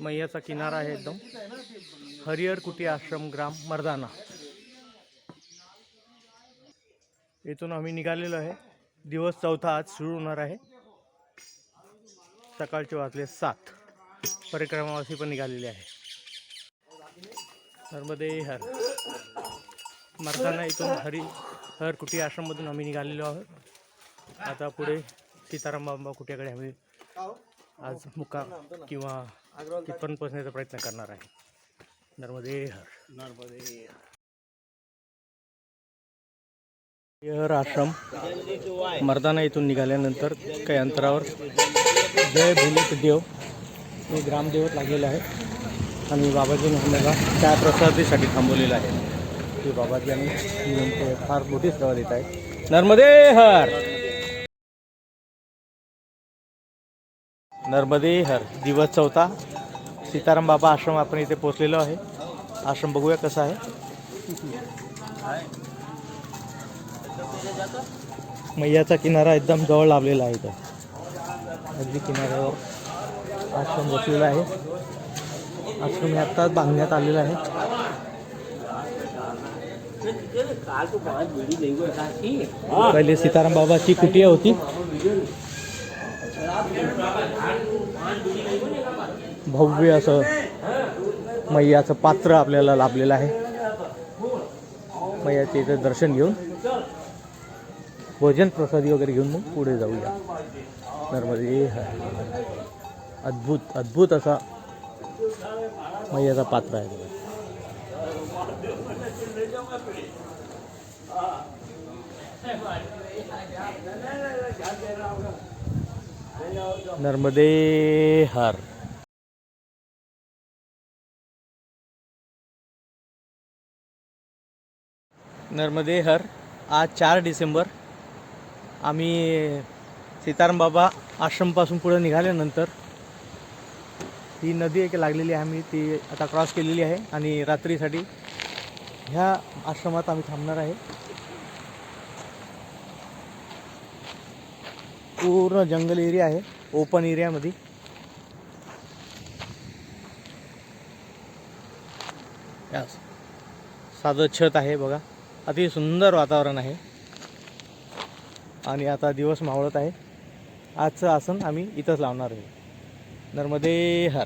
मैयाचा किनारा आहे एकदम. हरिहर कुटी आश्रम ग्राम मर्दाना. इथून आम्ही निघालेलो आहे. दिवस चौथा आज सुरू होणार आहे. सकाळचे वाजले सात. परिक्रमावासी पण निघालेले आहे. नर्मदे हर. मर्दाना इथून हरी हर कुटी आश्रममधून आम्ही निघालेलो आहोत. आता पुढे सीताराम बाबा कुट्याकडे आम्ही आज मुक्का किंवा तिथपर्यंत पोहोचण्याचा प्रयत्न करणार आहे. नर्मदे हर. नर्मदे हर आश्रम मर्दाना इथून निघाल्यानंतर काही अंतरावर जय भोलेत देव हे ग्रामदेवत लागलेलं आहे आणि बाबाजीने आम्हाला त्या प्रसादीसाठी थांबवलेलं आहे. ते बाबाजी आणि फार मोठी सेवा देत आहेत. नर्मदे हर! नर्मदे हर! दिवस चौथा. सीताराम बाबा आश्रम आपण इथे पोचलेलो आहे. आश्रम बघूया कसा आहे. मैयाचा किनारा एकदम जवळ लाभलेला आहे इथं. अगदी किनाऱ्यावर आश्रम बसलेला आहे. आश्रम हे आत्ताच बांधण्यात आलेला आहे. पहिले सीताराम बाबाची कुटिया होती. भव्य असं मैयाचं पात्र आपल्याला लाभलेलं आहे. मैयाचे इथं दर्शन घेऊन. भोजन प्रसादी वगैरे घेऊन मग पुढे जाऊया. नर्मदे अद्भुत अद्भुत असा मैयाचा पात्र आहे. नर्मदे हर. नर्मदे हर आज चार डिसेंबर. आम्ही सीताराम बाबा आश्रमपासून पुढे निघाल्यानंतर ही नदी एक लागलेली आहे आम्ही ती आता क्रॉस केलेली आहे आणि रात्रीसाठी ह्या आश्रमात आम्ही थांबणार आहे. पूर्ण जंगल एरिया आहे ओपन एरियामध्ये साधं छत आहे बघा. अति सुंदर वातावरण आहे. आणि आता दिवस मावळत आहे. आजचं आसन आम्ही इथंच लावणार आहे. नर्मदे हर.